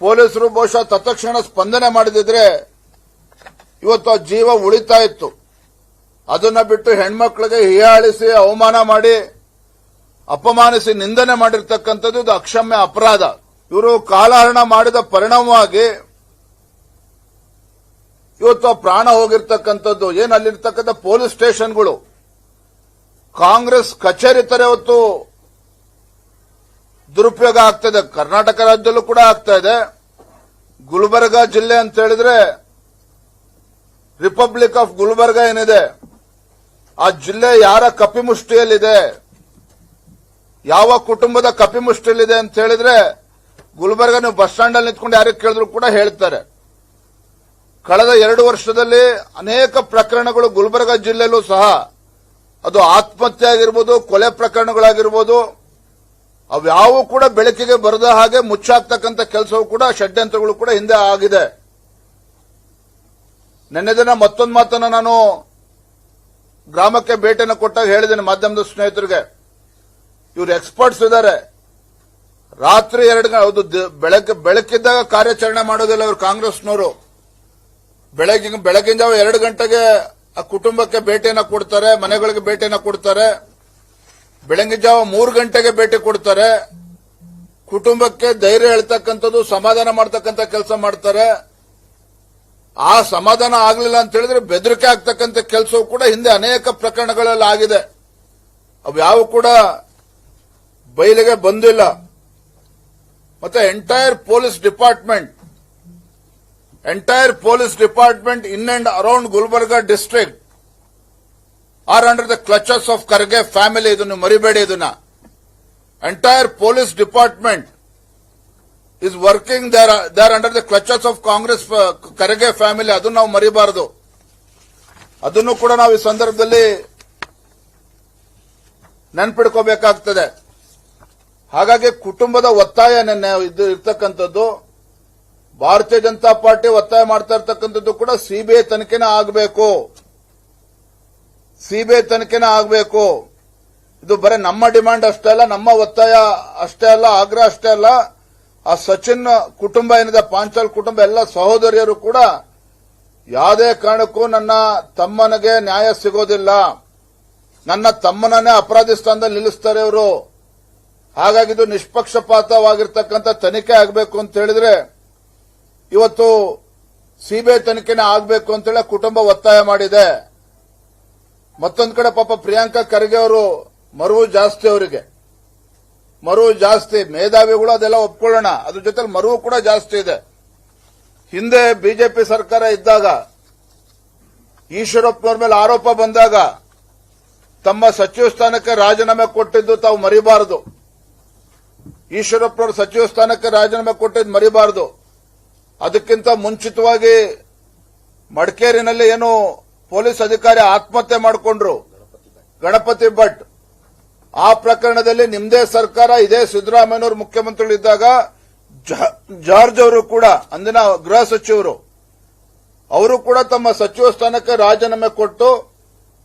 ಪೊಲೀಸರು ಬಹುಶಃ ತತ್ಕ್ಷಣ ಸ್ಪಂದನೆ ಮಾಡಿದ್ರೆ ಇವತ್ತು ಆ ಜೀವ ಉಳಿತಾ ಇತ್ತು. ಅದನ್ನ ಬಿಟ್ಟು ಹೆಣ್ಮಕ್ಳಿಗೆ ಹೀಯಾಳಿಸಿ, ಅವಮಾನ ಮಾಡಿ, ಅಪಮಾನಿಸಿ, ನಿಂದನೆ ಮಾಡಿರ್ತಕ್ಕಂಥದ್ದು ಇದು ಅಕ್ಷಮ್ಯ ಅಪರಾಧ. ಇವರು ಕಾಲಹರಣ ಮಾಡಿದ ಪರಿಣಾಮವಾಗಿ ಇವತ್ತು ಪ್ರಾಣ ಹೋಗಿರ್ತಕ್ಕಂಥದ್ದು. ಏನು ಅಲ್ಲಿರ್ತಕ್ಕಂಥ ಪೊಲೀಸ್ ಸ್ಟೇಷನ್ಗಳು? ಕಾಂಗ್ರೆಸ್ ಕಚೇರಿ ತರ ಇವತ್ತು ದುರುಪಯೋಗ ಆಗ್ತದೆ. ಕರ್ನಾಟಕ ರಾಜ್ಯದಲ್ಲೂ ಕೂಡ ಆಗ್ತಾ ಇದೆ. ಗುಲ್ಬರ್ಗ ಜಿಲ್ಲೆ ಅಂತ ಹೇಳಿದ್ರೆ ರಿಪಬ್ಲಿಕ್ ಆಫ್ ಗುಲ್ಬರ್ಗ ಏನಿದೆ? ಆ ಜಿಲ್ಲೆ ಯಾರ ಕಪಿಮುಷ್ಟಿಯಲ್ಲಿದೆ? ಯಾವ ಕುಟುಂಬದ ಕಪಿಮುಷ್ಟಿಯಲ್ಲಿದೆ ಅಂತ ಹೇಳಿದ್ರೆ ಗುಲ್ಬರ್ಗ ನೀವು ಬಸ್ ಸ್ಟ್ಯಾಂಡ್ ಅಲ್ಲಿ ನಿಂತ್ಕೊಂಡು ಯಾರಿಗೆ ಕೇಳಿದ್ರು ಕೂಡ ಹೇಳ್ತಾರೆ. ಕಳೆದ ಎರಡು ವರ್ಷದಲ್ಲಿ ಅನೇಕ ಪ್ರಕರಣಗಳು ಗುಲ್ಬರ್ಗ ಜಿಲ್ಲೆಯಲ್ಲೂ ಸಹ, ಅದು ಆತ್ಮಹತ್ಯೆ ಆಗಿರ್ಬೋದು, ಕೊಲೆ ಪ್ರಕರಣಗಳಾಗಿರ್ಬೋದು ಅವ್ಯಾವು ಕೂಡ ಬೆಳಕಿಗೆ ಬರದ ಹಾಗೆ ಮುಚ್ಚಾಕ್ತಕ್ಕಂಥ ಕೆಲಸವೂ ಕೂಡ, ಷಡ್ಯಂತ್ರಗಳು ಕೂಡ ಹಿಂದೆ ಆಗಿದೆ. ನಿನ್ನೆ ದಿನ ಮತ್ತೊಂದು ಮಾತನ್ನ ನಾನು ಗ್ರಾಮಕ್ಕೆ ಭೇಟಿಯನ್ನು ಕೊಟ್ಟಾಗ ಹೇಳಿದ್ದೇನೆ ಮಾಧ್ಯಮದ ಸ್ನೇಹಿತರಿಗೆ. ಇವರು ಎಕ್ಸ್ಪರ್ಟ್ಸ್ ಇದ್ದಾರೆ. ರಾತ್ರಿ ಎರಡು ಹೌದು ಬೆಳಗ್ಗೆ, ಬೆಳಕಿದ್ದಾಗ ಕಾರ್ಯಾಚರಣೆ ಮಾಡೋದಿಲ್ಲ ಅವರು ಕಾಂಗ್ರೆಸ್ನವರು. ಬೆಳಗ್ಗೆ ಬೆಳಗಿನ ಜಾವ ಎರಡು ಗಂಟೆಗೆ ಆ ಕುಟುಂಬಕ್ಕೆ ಭೇಟಿಯನ್ನು ಕೊಡ್ತಾರೆ, ಮನೆಗಳಿಗೆ ಭೇಟಿಯನ್ನು ಕೊಡ್ತಾರೆ. ಬೆಳಗಿನ ಜಾವ ಮೂರು ಗಂಟೆಗೆ ಭೇಟಿ ಕೊಡ್ತಾರೆ. ಕುಟುಂಬಕ್ಕೆ ಧೈರ್ಯ ಹೇಳ್ತಕ್ಕಂಥದ್ದು, ಸಮಾಧಾನ ಮಾಡ್ತಕ್ಕಂಥ ಕೆಲಸ ಮಾಡ್ತಾರೆ. ಆ ಸಮಾಧಾನ ಆಗಲಿಲ್ಲ ಅಂತ ಹೇಳಿದ್ರೆ ಬೆದರಿಕೆ ಆಗ್ತಕ್ಕಂಥ ಕೆಲಸವೂ ಕೂಡ ಹಿಂದೆ ಅನೇಕ ಪ್ರಕರಣಗಳಲ್ಲಿ ಆಗಿದೆ. ಅವು ಕೂಡ ಬಯಲಿಗೆ ಬಂದಿಲ್ಲ. ಮತ್ತೆ entire police department, entire police department in and around Gulbarga district are under the clutches of Kharge family ಇದನ್ನು ಮರಿಬೇಡಿ ಇದನ್ನ entire police department is working there there under the clutches of Congress Kharge family ಅದನ್ನು ನಾವು ಮರಿಬಾರದು ಅದನ್ನು ಕೂಡ ನಾವು ಈ ಸಂದರ್ಭದಲ್ಲಿ ನೆನ್ಪಿಡ್ಕೋಬೇಕಾಗ್ತದೆ ಹಾಗಾಗಿ ಕುಟುಂಬದ ಒತ್ತಾಯ ನೆನ್ನೆ ಇದು ಇರ್ತಕ್ಕಂಥದ್ದು ಭಾರತೀಯ ಜನತಾ ಪಾರ್ಟಿ ಒತ್ತಾಯ ಮಾಡ್ತಾ ಇರ್ತಕ್ಕಂಥದ್ದು ಕೂಡ ಸಿಬಿಐ ತನಿಖೆನೇ ಆಗಬೇಕು ಸಿಬಿಐ ತನಿಖೆನೇ ಆಗಬೇಕು? ಇದು ಬರೀ ನಮ್ಮ ಡಿಮಾಂಡ್ ಅಷ್ಟೇ ಅಲ್ಲ, ನಮ್ಮ ಒತ್ತಾಯ ಅಷ್ಟೇ ಅಲ್ಲ, ಆಗ್ರಹ ಅಷ್ಟೇ ಅಲ್ಲ. ಆ ಸಚಿನ್ ಕುಟುಂಬ ಏನಿದೆ, ಪಾಂಚಾಲ್ ಕುಟುಂಬ, ಎಲ್ಲ ಸಹೋದರಿಯರು ಕೂಡ ಯಾವುದೇ ಕಾರಣಕ್ಕೂ ನನ್ನ ತಮ್ಮನಿಗೆ ನ್ಯಾಯ ಸಿಗೋದಿಲ್ಲ. ನನ್ನ ತಮ್ಮನನ್ನೇ ಅಪರಾಧಿ ಸ್ಥಾನದಲ್ಲಿ ನಿಲ್ಲಿಸ್ತಾರೆ ಅವರು ಹಾಗಾಗಿ ಇದು ನಿಷ್ಪಕ್ಷಪಾತವಾಗಿರ್ತಕ್ಕಂಥ ತನಿಖೆ ಆಗಬೇಕು ಅಂತ ಹೇಳಿದ್ರೆ, ಇವತ್ತು ಸಿಬಿಐ ತನಿಖೆನೇ ಆಗಬೇಕು ಅಂತೇಳಿ ಕುಟುಂಬ ಒತ್ತಾಯ ಮಾಡಿದೆ. ಮತ್ತೊಂದು ಕಡೆ ಪಾಪ ಪ್ರಿಯಾಂಕಾ ಖರ್ಗೆ ಅವರು ಮರುವು ಜಾಸ್ತಿ ಅವರಿಗೆ. ಮರುವು ಜಾಸ್ತಿ. ಮೇಧಾವಿಗಳು ಅದೆಲ್ಲ ಒಪ್ಕೊಳ್ಳೋಣ. ಅದ್ರ ಜೊತೆ ಮರುವು ಕೂಡ ಜಾಸ್ತಿ ಇದೆ. ಹಿಂದೆ ಬಿಜೆಪಿ ಸರ್ಕಾರ ಇದ್ದಾಗ, ಈಶ್ವರಪ್ಪನವ್ರ ಮೇಲೆ ಆರೋಪ ಬಂದಾಗ, ತಮ್ಮ ಸಚಿವ ಸ್ಥಾನಕ್ಕೆ ರಾಜೀನಾಮೆ ಕೊಟ್ಟಿದ್ದು ತಾವು ಮರಿಬಾರದು. ಈಶ್ವರಪ್ಪನವರು ಸಚಿವ ಸ್ಥಾನಕ್ಕೆ ರಾಜೀನಾಮೆ ಕೊಟ್ಟಿದ್ದು ಮರಿಬಾರದು. ಅದಕ್ಕಿಂತ ಮುಂಚಿತವಾಗಿ ಮಡಿಕೇರಿನಲ್ಲಿ ಏನು ಪೊಲೀಸ್ ಅಧಿಕಾರಿ ಆತ್ಮಹತ್ಯೆ ಮಾಡಿಕೊಂಡ್ರು. ಗಣಪತಿ ಭಟ್. ಆ ಪ್ರಕರಣದಲ್ಲಿ ನಿಮ್ದೇ ಸರ್ಕಾರ, ಇದೇ ಸಿದ್ದರಾಮಯ್ಯನವರು ಮುಖ್ಯಮಂತ್ರಿಗಳಿದ್ದಾಗ ಜಾರ್ಜ್ ಅವರು ಕೂಡ, ಅಂದಿನ ಗೃಹ ಸಚಿವರು, ಅವರು ಕೂಡ ತಮ್ಮ ಸಚಿವ ಸ್ಥಾನಕ್ಕೆ ರಾಜೀನಾಮೆ ಕೊಟ್ಟು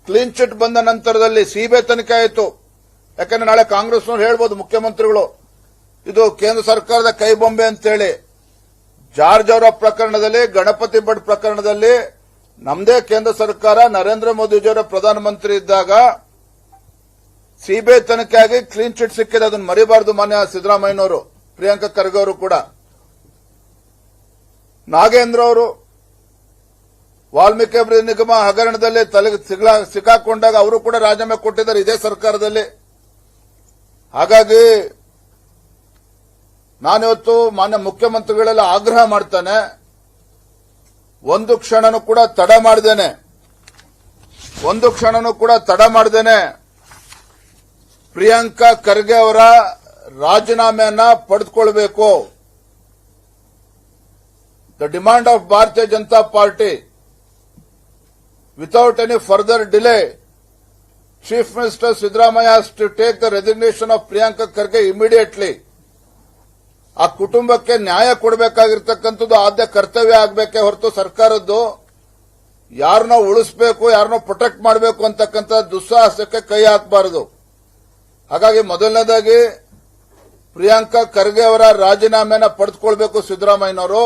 ಕ್ಲೀನ್ ಚಿಟ್ ಬಂದ ನಂತರದಲ್ಲಿ ಸಿಬಿಐ ತನಿಖೆ ಆಯಿತು. ಯಾಕಂದ್ರೆ ನಾಳೆ ಕಾಂಗ್ರೆಸ್ನವ್ರು ಹೇಳ್ಬೋದು ಮುಖ್ಯಮಂತ್ರಿಗಳು, ಇದು ಕೇಂದ್ರ ಸರ್ಕಾರದ ಕೈಬೊಂಬೆ ಅಂತೇಳಿ. ಜಾರ್ಜ್ ಅವರ ಪ್ರಕರಣದಲ್ಲಿ, ಗಣಪತಿ ಭಟ್ ಪ್ರಕರಣದಲ್ಲಿ ನಮ್ಮದೇ ಕೇಂದ್ರ ಸರ್ಕಾರ ನರೇಂದ್ರ ಮೋದಿಜಿಯವರ ಪ್ರಧಾನಮಂತ್ರಿ ಇದ್ದಾಗ ಸಿಬಿಐ ತನಿಖೆಯಾಗಿ ಕ್ಲೀನ್ ಚಿಟ್ ಸಿಕ್ಕಿದೆ, ಅದನ್ನು ಮರಿಬಾರದು ಮಾನ್ಯ ಸಿದ್ದರಾಮಯ್ಯನವರು, ಪ್ರಿಯಾಂಕಾ ಖರ್ಗೆ ಅವರು ಕೂಡ. ನಾಗೇಂದ್ರ ಅವರು ವಾಲ್ಮೀಕಿ ಅಭಿವೃದ್ಧಿ ನಿಗಮ ಹಗರಣದಲ್ಲಿ ತಲೆ ಸಿಗ್ಲಾ- ಸಿಕ್ಕಾಕೊಂಡಾಗ ಅವರು ಕೂಡ ರಾಜೀನಾಮೆ ಕೊಟ್ಟಿದ್ದಾರೆ ಇದೇ ಸರ್ಕಾರದಲ್ಲಿ. ಹಾಗಾಗಿ ನಾನಿವತ್ತು ಮಾನ್ಯ ಮುಖ್ಯಮಂತ್ರಿಗಳೆಲ್ಲ ಆಗ್ರಹ ಮಾಡ್ತಾನೆ. ಒಂದು ಕ್ಷಣನೂ ಕೂಡ ತಡ ಮಾಡ್ದೇನೆ. ಒಂದು ಕ್ಷಣನೂ ಕೂಡ ತಡ ಮಾಡ್ದೇನೆ. ಪ್ರಿಯಾಂಕಾ ಖರ್ಗೆ ಅವರ ರಾಜೀನಾಮೆಯನ್ನ ಪಡೆದುಕೊಳ್ಬೇಕು. The demand of Bharatiya Janata party without any further delay chief minister Siddaramaiah has to take the resignation of Priyanka Kharge immediately ಆ ಕುಟುಂಬಕ್ಕೆ ನ್ಯಾಯ ಕೊಡಬೇಕಾಗಿರ್ತಕ್ಕಂಥದ್ದು ಆದ್ಯ ಕರ್ತವ್ಯ ಆಗಬೇಕೇ ಹೊರತು ಸರ್ಕಾರದ್ದು ಯಾರನ್ನೋ ಉಳಿಸಬೇಕು, ಯಾರನ್ನೋ ಪ್ರೊಟೆಕ್ಟ್ ಮಾಡಬೇಕು ಅಂತಕ್ಕಂಥ ದುಸ್ಸಾಹಸಕ್ಕೆ ಕೈ ಹಾಕಬಾರದು. ಹಾಗಾಗಿ ಮೊದಲನೇದಾಗಿ ಪ್ರಿಯಾಂಕಾ ಖರ್ಗೆ ಅವರ ರಾಜೀನಾಮೆನ ಪಡೆದುಕೊಳ್ಬೇಕು ಸಿದ್ದರಾಮಯ್ಯನವರು.